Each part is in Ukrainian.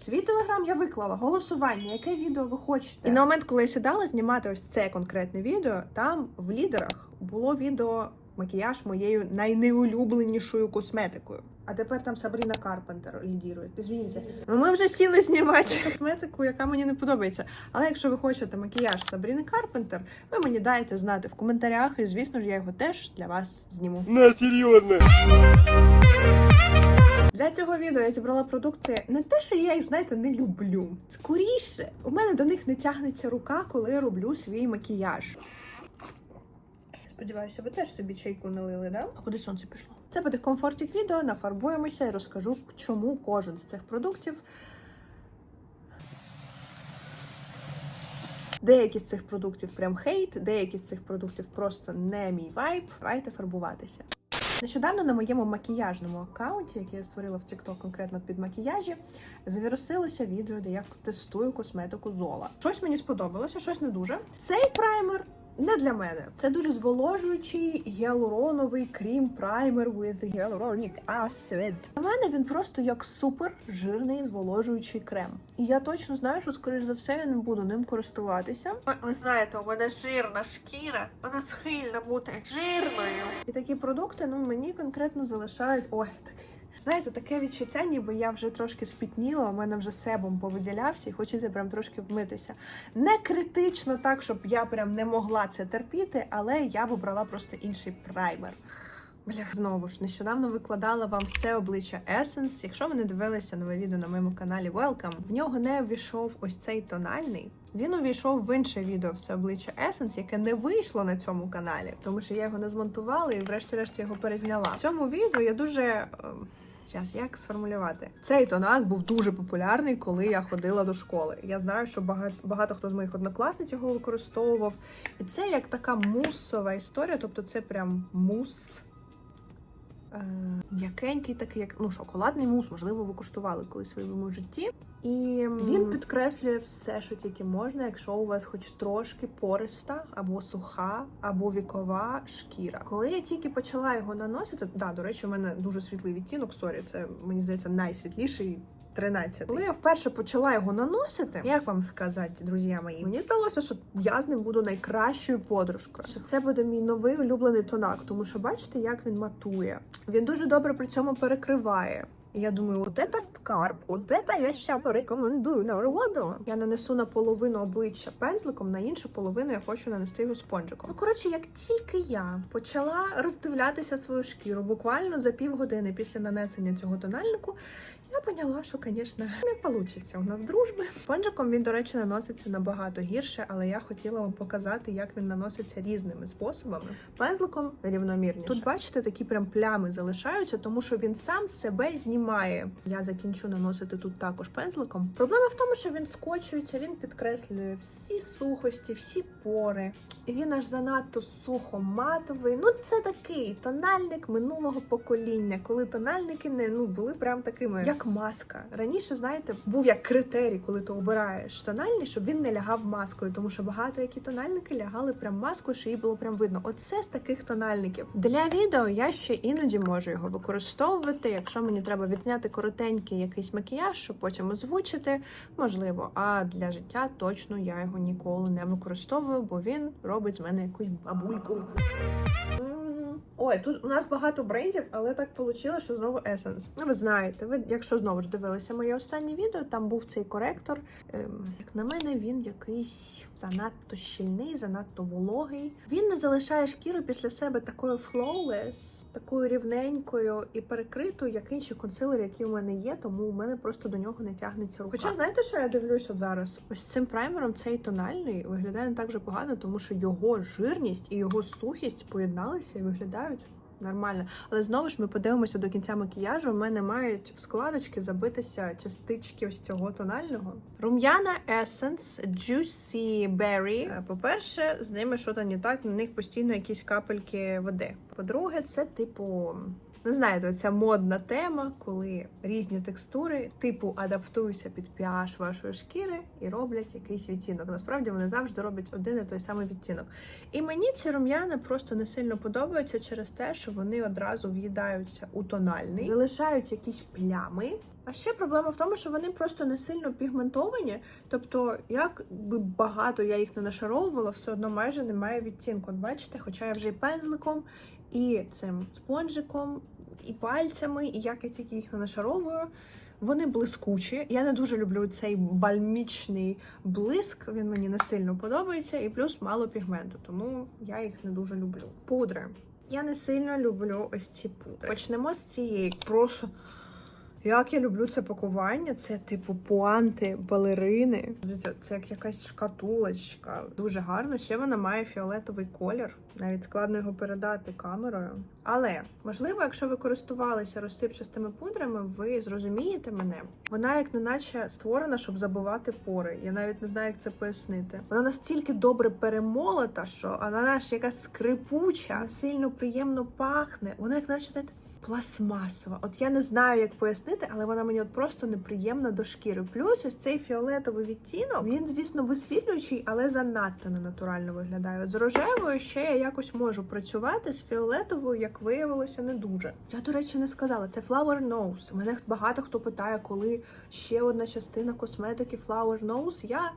свій телеграм я виклала голосування, яке відео ви хочете. І на момент, коли я сідала знімати ось це конкретне відео, там в лідерах було відео макіяж моєю найнеулюбленішою косметикою. А тепер там Сабріна Карпентер лідірує. Звініть. Ну, ми вже сіли знімати косметику, яка мені не подобається. Але якщо ви хочете макіяж Сабріни Карпентер, ви мені дайте знати в коментарях, і звісно ж я його теж для вас зніму. На, серйозно. Для цього відео я зібрала продукти не те, що я їх, знаєте, не люблю. Скоріше, у мене до них не тягнеться рука, коли я роблю свій макіяж. Сподіваюся, ви теж собі чайку налили, да? А куди сонце пішло? Це буде комфортік відео, нафарбуємося і розкажу, чому кожен з цих продуктів. Деякі з цих продуктів прям хейт, деякі з цих продуктів просто не мій вайб. Давайте фарбуватися. Нещодавно на моєму макіяжному аккаунті, який я створила в TikTok конкретно під макіяжі, завірусилося відео, де я тестую косметику Зола. Щось мені сподобалося, щось не дуже. Цей праймер не для мене. Це дуже зволожуючий гіалуроновий крім праймер with hyaluronic acid. Для мене він просто як супер жирний зволожуючий крем. І я точно знаю, що скоріш за все я не буду ним користуватися. Ви знаєте, у мене жирна шкіра, вона схильна бути жирною. І такі продукти, ну мені конкретно залишають ой, такий. Знаєте, таке відчуття, ніби я вже трошки спітніла, у мене вже себом повиділявся і хочеться прям трошки вмитися. Не критично так, щоб я прям не могла це терпіти, але я б обрала просто інший праймер. Бля, знову ж нещодавно викладала вам все обличчя Essence. Якщо ви не дивилися нове відео на моєму каналі Welcome, в нього не увійшов ось цей тональний. Він увійшов в інше відео все обличчя Essence, яке не вийшло на цьому каналі, тому що я його не змонтувала і врешті-решт його перезняла. В цьому відео я дуже. Зараз як сформулювати? Цей тонак був дуже популярний, коли я ходила до школи. Я знаю, що багато, багато хто з моїх однокласниць його використовував. І це як така мусова історія, тобто це прям мус. Е, м'якенький, такий, як ну, шоколадний мус, можливо, ви куштували колись в своєму житті. І він підкреслює все, що тільки можна, якщо у вас хоч трошки пориста, або суха, або вікова шкіра. Коли я тільки почала його наносити, да, до речі, у мене дуже світлий відтінок, сорі, це мені здається найсвітліший. 13. Коли я вперше почала його наносити, як вам сказати, друзі мої, мені здалося, що я з ним буду найкращою подружкою. Що це буде мій новий улюблений тонак, тому що бачите, як він матує. Він дуже добре при цьому перекриває. І я думаю, от це скарб, от це я ще порекомендую народу. Я нанесу на половину обличчя пензликом, на іншу половину я хочу нанести його спонжиком. Ну коротше, як тільки я почала роздивлятися свою шкіру, буквально за півгодини після нанесення цього тональнику. Я поняла, що, звісно, не вийде у нас дружби. Спонжиком він, до речі, наноситься набагато гірше, але я хотіла вам показати, як він наноситься різними способами. Пензликом рівномірніше. Тут, бачите, такі прям плями залишаються, тому що він сам себе знімає. Я закінчу наносити тут також пензликом. Проблема в тому, що він скочується, він підкреслює всі сухості, всі пори. І він аж занадто сухо-матовий. Ну, це такий тональник минулого покоління, коли тональники не ну були прям такими, як маска. Раніше, знаєте, був як критерій, коли ти обираєш тональний, щоб він не лягав маскою, тому що багато які тональники лягали прям маскою, що її було прям видно. Оце з таких тональників. Для відео я ще іноді можу його використовувати, якщо мені треба відзняти коротенький якийсь макіяж, щоб потім озвучити, можливо. А для життя точно я його ніколи не використовую, бо він робить з мене якусь бабульку. Ой, тут у нас багато брендів, але так вийшло, що знову Essence. Ну, ви знаєте, ви, якщо знову ж дивилися моє останнє відео, там був цей коректор. Ем, як на мене, він якийсь занадто щільний, занадто вологий. Він не залишає шкіру після себе такою flawless, такою рівненькою і перекритою, як інші консилери, які у мене є, тому у мене просто до нього не тягнеться рука. Хоча знаєте, що я дивлюсь зараз? Ось цим праймером цей тональний виглядає не так же погано, тому що його жирність і його сухість поєдналися і виглядають. Нормально, але знову ж ми подивимося до кінця макіяжу. У мене мають в складочки забитися частички ось цього тонального. Рум'яна Essence Juicy Berry. Е, По-перше, з ними щось не так, на них постійно якісь капельки води. По-друге, це типу Не знаєте, ця модна тема, коли різні текстури типу адаптуються під pH вашої шкіри і роблять якийсь відтінок. Насправді вони завжди роблять один і той самий відтінок. І мені ці рум'яна просто не сильно подобаються через те, що вони одразу в'їдаються у тональний, залишають якісь плями. А ще проблема в тому, що вони просто не сильно пігментовані. Тобто, як би багато я їх не нашаровувала, все одно майже немає відтінку. От бачите, хоча я вже і пензликом, і цим спонжиком, і пальцями, і як я тільки їх не нашаровую. Вони блискучі. Я не дуже люблю цей бальмічний блиск. Він мені не сильно подобається, і плюс мало пігменту, тому я їх не дуже люблю. Пудри. Я не сильно люблю ось ці пудри. Почнемо з цієї. Просто як я люблю це пакування, це типу пуанти, балерини. Це, це як якась шкатулочка. Дуже гарно. Ще вона має фіолетовий колір. Навіть складно його передати камерою. Але можливо, якщо ви користувалися розсипчастими пудрами, ви зрозумієте мене. Вона як неначе створена, щоб забивати пори. Я навіть не знаю, як це пояснити. Вона настільки добре перемолота, що вона ж якась скрипуча, сильно приємно пахне. Вона як наче знаєте, пластмасова. От я не знаю, як пояснити, але вона мені от просто неприємна до шкіри. Плюс ось цей фіолетовий відтінок, він, звісно, висвітлюючий, але занадто ненатурально виглядає. От з рожевою ще я якось можу працювати з фіолетовою, як виявилося, не дуже. Я, до речі, не сказала. Це Flower Nose. Мене багато хто питає, коли ще одна частина косметики Flower Nose. Я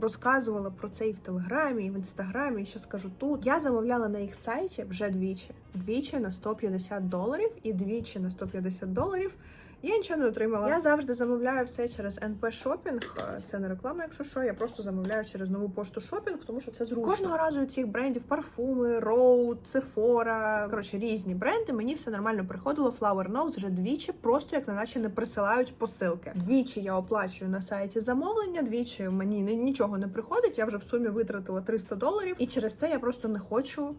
розказувала про це і в телеграмі, і в інстаграмі, і що скажу тут. Я замовляла на їх сайті вже двічі. Двічі на 150 доларів і двічі на 150 доларів. Я нічого не отримала. Я завжди замовляю все через НП Шопінг. Це не реклама, якщо що. Я просто замовляю через нову пошту шопінг, тому що це зручно. Кожного разу у цих брендів парфуми, Роуд, Sephora, коротше, різні бренди. Мені все нормально приходило. Flower Nose вже двічі, просто як наче не присилають посилки. Двічі я оплачую на сайті замовлення, двічі мені нічого не приходить. Я вже в сумі витратила 300 доларів, і через це я просто не хочу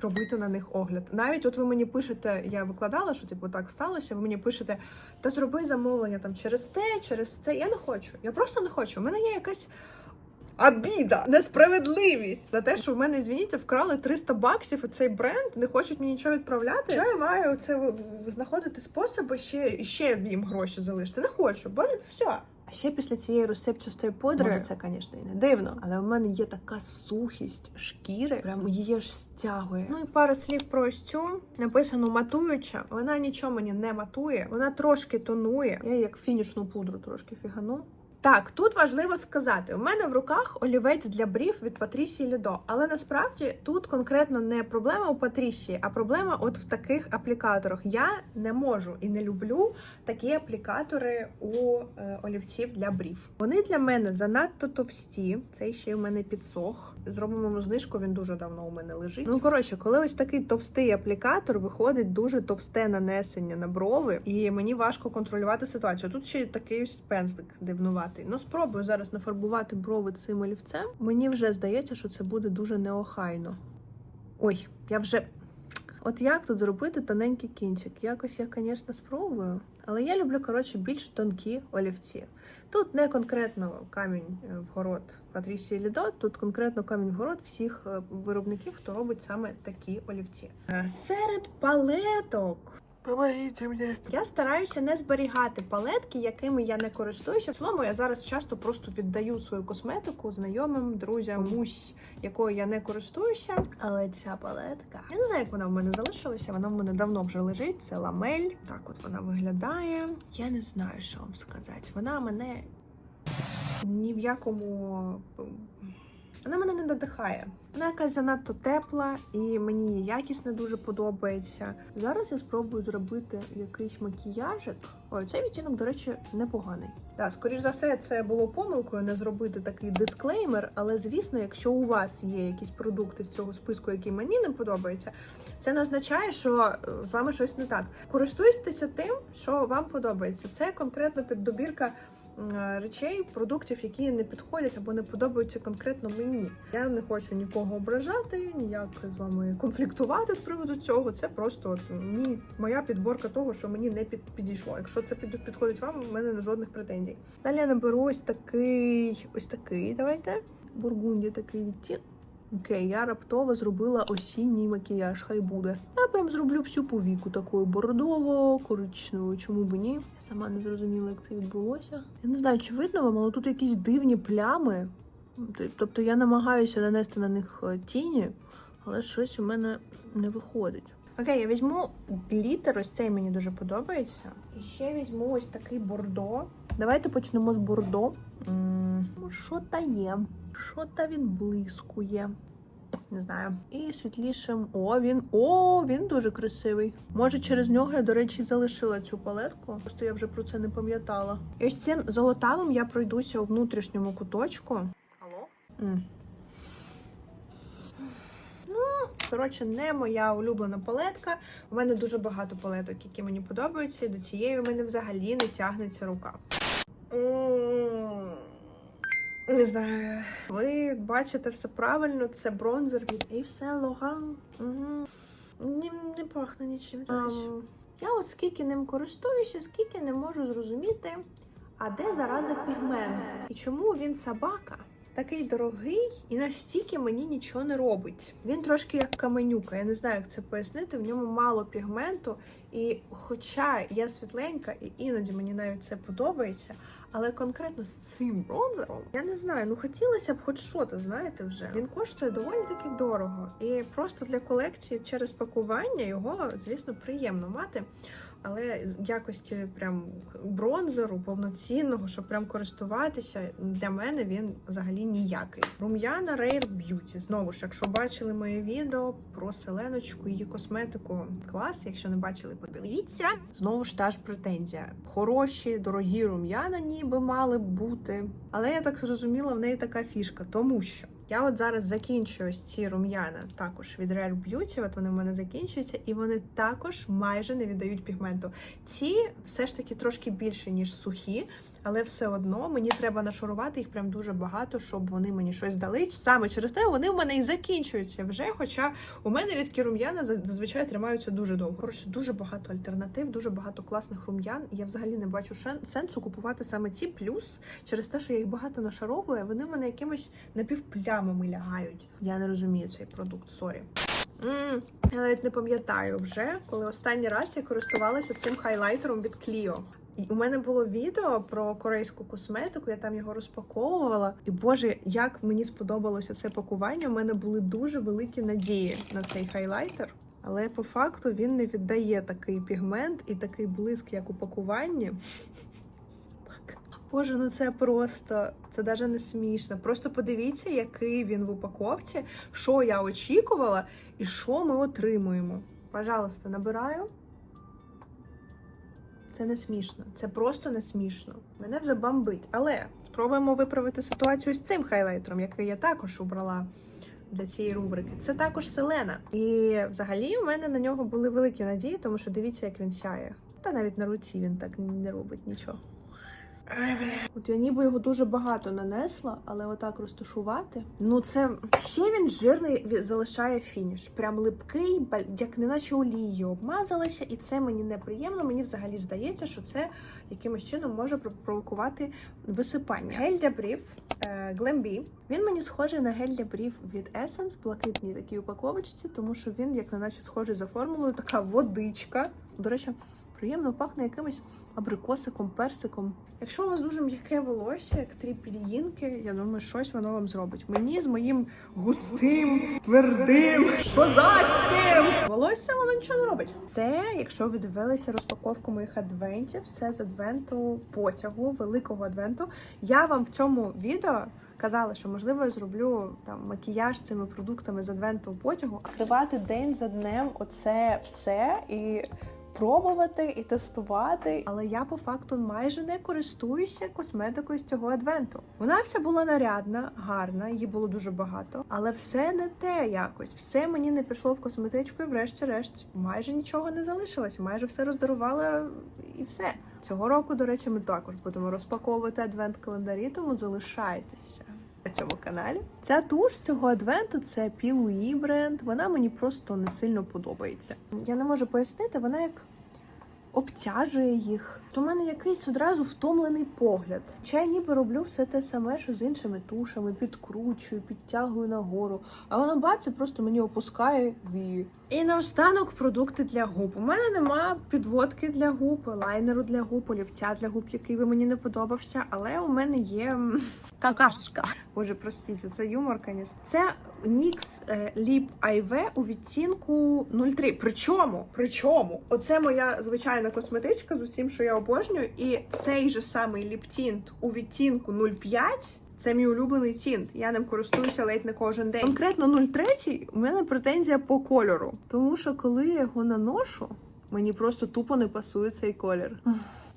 робити на них огляд. Навіть от ви мені пишете, я викладала, що типу так сталося. Ви мені пишете, та зроби замовлення там через те, через це. Я не хочу. Я просто не хочу. У мене є якась. Обіда, несправедливість на те, що в мене, звініться, вкрали 300 баксів, цей бренд не хочуть мені нічого відправляти. Що я маю це знаходити способи ще, ще їм гроші залишити? Не хочу, бо все. А ще після цієї розсипчастої подорожі, може, це, звісно, і не дивно, але в мене є така сухість шкіри, прям її ж стягує. Ну і пара слів про ось цю. Написано матуюча. Вона нічого мені не матує, вона трошки тонує. Я як фінішну пудру трошки фігану. Так, тут важливо сказати: у мене в руках олівець для брів від Патрісії Лідо. Але насправді тут конкретно не проблема у Патрісії, а проблема от в таких аплікаторах. Я не можу і не люблю такі аплікатори у е, олівців для брів. Вони для мене занадто товсті. Цей ще й у мене підсох. Зробимо йому знижку, він дуже давно у мене лежить. Ну коротше, коли ось такий товстий аплікатор, виходить дуже товсте нанесення на брови, і мені важко контролювати ситуацію. Тут ще такий пензлик дивнуватий. Ну спробую зараз нафарбувати брови цим олівцем. Мені вже здається, що це буде дуже неохайно. Ой, я вже. От як тут зробити тоненький кінчик? Якось я, звісно, спробую. Але я люблю, коротше, більш тонкі олівці. Тут не конкретно камінь е, в город Патрісії Лідо, тут конкретно камінь в город всіх е, виробників, хто робить саме такі олівці. Е, Серед палеток. Помогите мне. Я стараюся не зберігати палетки, якими я не користуюся. В я зараз часто просто віддаю свою косметику знайомим, друзям, комусь, якою я не користуюся. Але ця палетка, я не знаю, як вона в мене залишилася. Вона в мене давно вже лежить. Це ламель. Так, от вона виглядає. Я не знаю, що вам сказати. Вона мене ні в якому. Вона мене не надихає. Вона якась занадто тепла, і мені її якість не дуже подобається. Зараз я спробую зробити якийсь макіяжик. Ой, цей відтінок, до речі, непоганий. Так, скоріш за все, це було помилкою не зробити такий дисклеймер. Але звісно, якщо у вас є якісь продукти з цього списку, які мені не подобаються, це не означає, що е, з вами щось не так. Користуйтеся тим, що вам подобається. Це конкретно піддобірка речей, продуктів, які не підходять або не подобаються конкретно мені. Я не хочу нікого ображати, ніяк з вами конфліктувати з приводу цього. Це просто от мій, моя підборка того, що мені не під, підійшло. Якщо це під, підходить вам, в мене жодних претензій. Далі я наберу ось такий, ось такий. Давайте. Бургунді такий відтінок. Окей, я раптово зробила осінній макіяж, хай буде. Я прям зроблю всю повіку такою бордово, коричневою, чому б ні. Я сама не зрозуміла, як це відбулося. Я не знаю, чи видно вам, але тут якісь дивні плями. Тобто я намагаюся нанести на них е, тіні, але щось у мене не виходить. Окей, я візьму глітер, ось цей мені дуже подобається. І ще візьму ось такий бордо. Давайте почнемо з бордо. Ну, Що та є? Що та він блискує? Не знаю. І світлішим. О, він. О, він дуже красивий. Може, через нього я, до речі, залишила цю палетку. Просто я вже про це не пам'ятала. І ось цим золотавим я пройдуся у внутрішньому куточку. Алло? Ну, коротше, не моя улюблена палетка. У мене дуже багато палеток, які мені подобаються, і до цієї у мене взагалі не тягнеться рука. М, Не знаю. Ви бачите все правильно, це бронзер від Yves Saint Laurent. Угу. Не пахне нічим. речі. Я от скільки ним користуюся, скільки не можу зрозуміти, а де зарази пігмент? І чому він собака? Такий дорогий і настільки мені нічого не робить. Він трошки як каменюка. Я не знаю, як це пояснити. В ньому мало пігменту, і хоча я світленька, і іноді мені навіть це подобається. Але конкретно з цим бронзером я не знаю. Ну хотілося б хоч що то знаєте вже. Він коштує доволі таки дорого, і просто для колекції через пакування його, звісно, приємно мати. Але якості прям бронзеру повноцінного, щоб прям користуватися, для мене він взагалі ніякий. Рум'яна Rare Beauty. Знову ж, якщо бачили моє відео про селеночку, її косметику, клас. Якщо не бачили, подивіться. Знову ж та ж претензія. Хороші, дорогі рум'яна, ніби мали б бути. Але я так зрозуміла, в неї така фішка, тому що. Я от зараз закінчую ці рум'яна також від Rare Beauty, от вони в мене закінчуються, і вони також майже не віддають пігменту. Ці все ж таки трошки більше, ніж сухі, але все одно мені треба нашарувати їх прям дуже багато, щоб вони мені щось дали. Саме через те вони в мене і закінчуються вже. Хоча у мене рідкі рум'яна зазвичай тримаються дуже довго. Коротше, дуже багато альтернатив, дуже багато класних рум'ян. Я взагалі не бачу сенсу купувати саме ці. Плюс через те, що я їх багато нашаровую, вони в мене якимось напівплямами лягають. Я не розумію цей продукт, сорі. М, Я навіть не пам'ятаю вже, коли останній раз я користувалася цим хайлайтером від Clio. У мене було відео про корейську косметику, я там його розпаковувала. І боже, як мені сподобалося це пакування. У мене були дуже великі надії на цей хайлайтер. Але по факту він не віддає такий пігмент і такий блиск, як у пакуванні. Боже, ну це просто це навіть не смішно. Просто подивіться, який він в упаковці, що я очікувала і що ми отримуємо. Пожалуйста, набираю. Це не смішно, це просто не смішно. Мене вже бомбить. Але спробуємо виправити ситуацію з цим хайлайтером, який я також обрала для цієї рубрики. Це також селена. І взагалі у мене на нього були великі надії, тому що дивіться, як він сяє. Та навіть на руці він так не робить нічого. От я ніби його дуже багато нанесла, але отак розташувати. Ну це ще він жирний залишає фініш. Прям липкий, як неначе олією обмазалася, і це мені неприємно. Мені взагалі здається, що це якимось чином може про- провокувати висипання. Гель для брів Glambi. Він мені схожий на гель для брів від Essence, блакитній такій упаковочці, тому що він, як неначе схожий за формулою, така водичка. До речі, приємно пахне якимось абрикосиком, персиком. Якщо у вас дуже м'яке волосся, як три пір'їнки, я думаю, щось воно вам зробить. Мені з моїм густим, твердим, козацьким волоссям воно нічого не робить. Це, якщо ви дивилися розпаковку моїх адвентів, це з адвенту потягу, великого адвенту. Я вам в цьому відео казала, що можливо я зроблю там макіяж цими продуктами з адвенту потягу. Відкривати день за днем оце все і пробувати і тестувати. Але я по факту майже не користуюся косметикою з цього адвенту. Вона вся була нарядна, гарна, її було дуже багато, але все не те якось. Все мені не пішло в косметичку, і врешті-решт майже нічого не залишилось. Майже все роздарувала і все. Цього року, до речі, ми також будемо розпаковувати адвент-календарі, тому залишайтеся. На цьому каналі ця туш цього адвенту це Пілуї бренд. Вона мені просто не сильно подобається. Я не можу пояснити, вона як обтяжує їх. То в мене якийсь одразу втомлений погляд. Я ніби роблю все те саме, що з іншими тушами, підкручую, підтягую нагору. А воно бац, просто мені опускає вії. І наостанок продукти для губ. У мене нема підводки для губ, лайнеру для губ, олівця для губ, який би мені не подобався. Але у мене є какашка. Боже, простіть, це юмор, звісно. Це NYX е, Lip IV у відтінку 03. Причому, причому, оце моя звичайна косметичка з усім, що я обожнюю, і цей же самий ліптінт у відтінку 05 це мій улюблений тінт. Я ним користуюся ледь не кожен день. Конкретно 03 у мене претензія по кольору, тому що коли я його наношу, мені просто тупо не пасує цей колір.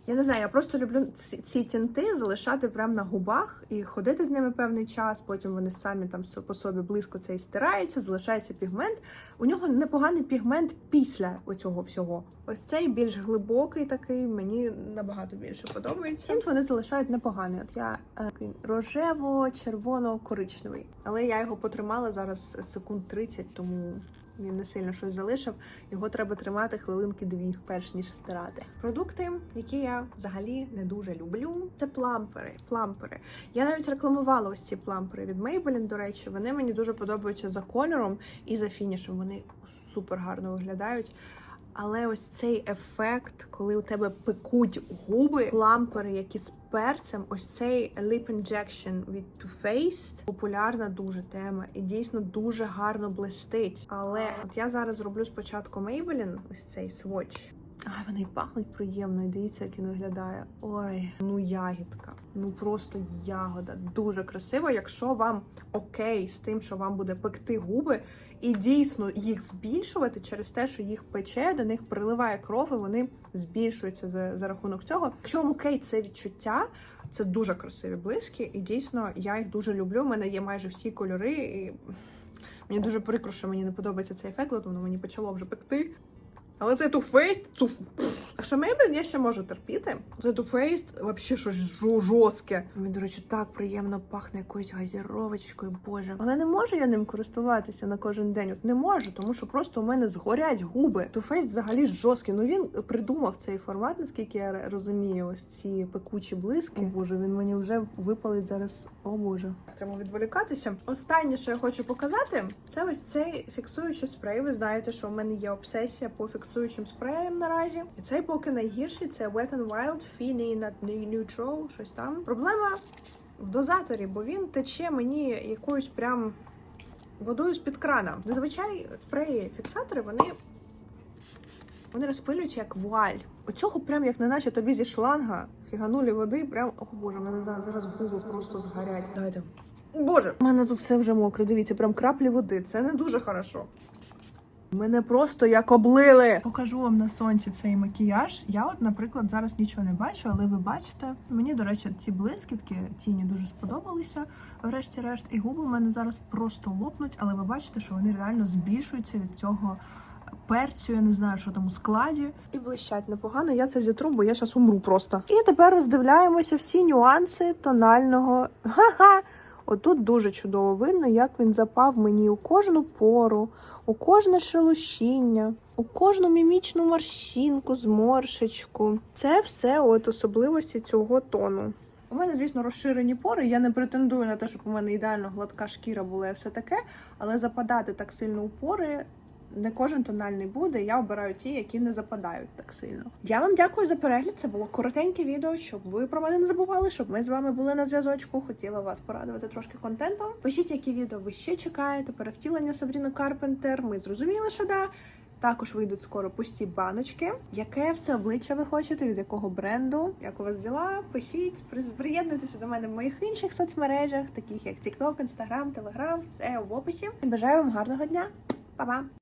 Я не знаю, я просто люблю ці, тінти залишати прямо на губах і ходити з ними певний час. Потім вони самі там по собі близько це і стираються, залишається пігмент. У нього непоганий пігмент після оцього всього. Ось цей більш глибокий такий, мені набагато більше подобається. Тінт вони залишають непоганий. От я е, такий рожево-червоно-коричневий, але я його потримала зараз секунд 30, тому він не сильно щось залишив. Його треба тримати хвилинки дві, перш ніж стирати. Продукти, які я взагалі не дуже люблю, це плампери. Плампери. Я навіть рекламувала ось ці плампери від Maybelline, до речі. Вони мені дуже подобаються за кольором і за фінішем. Вони супер гарно виглядають. Але ось цей ефект, коли у тебе пекуть губи, лампери, які з перцем, ось цей lip injection від Too Faced, популярна дуже тема і дійсно дуже гарно блистить. Але от я зараз роблю спочатку Maybelline, ось цей swatch. А вони пахнуть приємно, і дивіться, як він виглядає. Ой, ну ягідка. Ну просто ягода. Дуже красиво, якщо вам окей з тим, що вам буде пекти губи, і дійсно їх збільшувати через те, що їх пече, до них приливає кров, і вони збільшуються за, за рахунок цього. Якщо вам окей, це відчуття. Це дуже красиві блиски, і дійсно я їх дуже люблю. У мене є майже всі кольори, і мені дуже прикро, що мені не подобається цей ефект, тому мені почало вже пекти. Але це Too Faced, цу. А що Maybelline я ще можу терпіти. Це Too Faced взагалі щось жорстке. Він, до речі, так приємно пахне якоюсь газіровочкою, боже. Але не можу я ним користуватися на кожен день. От не можу, тому що просто у мене згорять губи. Too Faced взагалі жорсткий. Ну він придумав цей формат, наскільки я розумію, ось ці пекучі блиски. О боже, він мені вже випалить зараз. О боже. Треба відволікатися. Останнє, що я хочу показати, це ось цей фіксуючий спрей. Ви знаєте, що в мене є обсесія по фіксуючим спреям наразі. І цей поки найгірший це Wet n Wild Fini Not Neutral, щось там. Проблема в дозаторі, бо він тече мені якоюсь прям водою з-під крана. Зазвичай спреї фіксатори вони. Вони розпилюються як вуаль. Оцього прям як не наче тобі зі шланга фіганулі води, прям о боже, мене зараз, зараз губи просто згорять. Давайте. Боже, у мене тут все вже мокре. Дивіться, прям краплі води. Це не дуже хорошо. Мене просто як облили. Покажу вам на сонці цей макіяж. Я, от, наприклад, зараз нічого не бачу, але ви бачите. Мені, до речі, ці блискітки тіні дуже сподобалися. Врешті-решт, і губи у мене зараз просто лопнуть, але ви бачите, що вони реально збільшуються від цього перцю, я не знаю, що там у складі. І блищать непогано. Я це зітру, бо я зараз умру просто. І тепер роздивляємося всі нюанси тонального. Ха-ха! Отут дуже чудово видно, як він запав мені у кожну пору, у кожне шелушіння, у кожну мімічну морщинку, зморшечку. Це все от особливості цього тону. У мене, звісно, розширені пори. Я не претендую на те, щоб у мене ідеально гладка шкіра була і все таке, але западати так сильно у пори не кожен тональний буде. Я обираю ті, які не западають так сильно. Я вам дякую за перегляд. Це було коротеньке відео, щоб ви про мене не забували, щоб ми з вами були на зв'язочку. Хотіла вас порадувати трошки контентом. Пишіть, які відео ви ще чекаєте. Перевтілення Сабріна Карпентер. Ми зрозуміли, що да. Також вийдуть скоро пусті баночки. Яке все обличчя ви хочете, від якого бренду? Як у вас діла? Пишіть, при- приєднуйтеся до мене в моїх інших соцмережах, таких як TikTok, Instagram, Telegram, все в описі. Бажаю вам гарного дня. Па-па!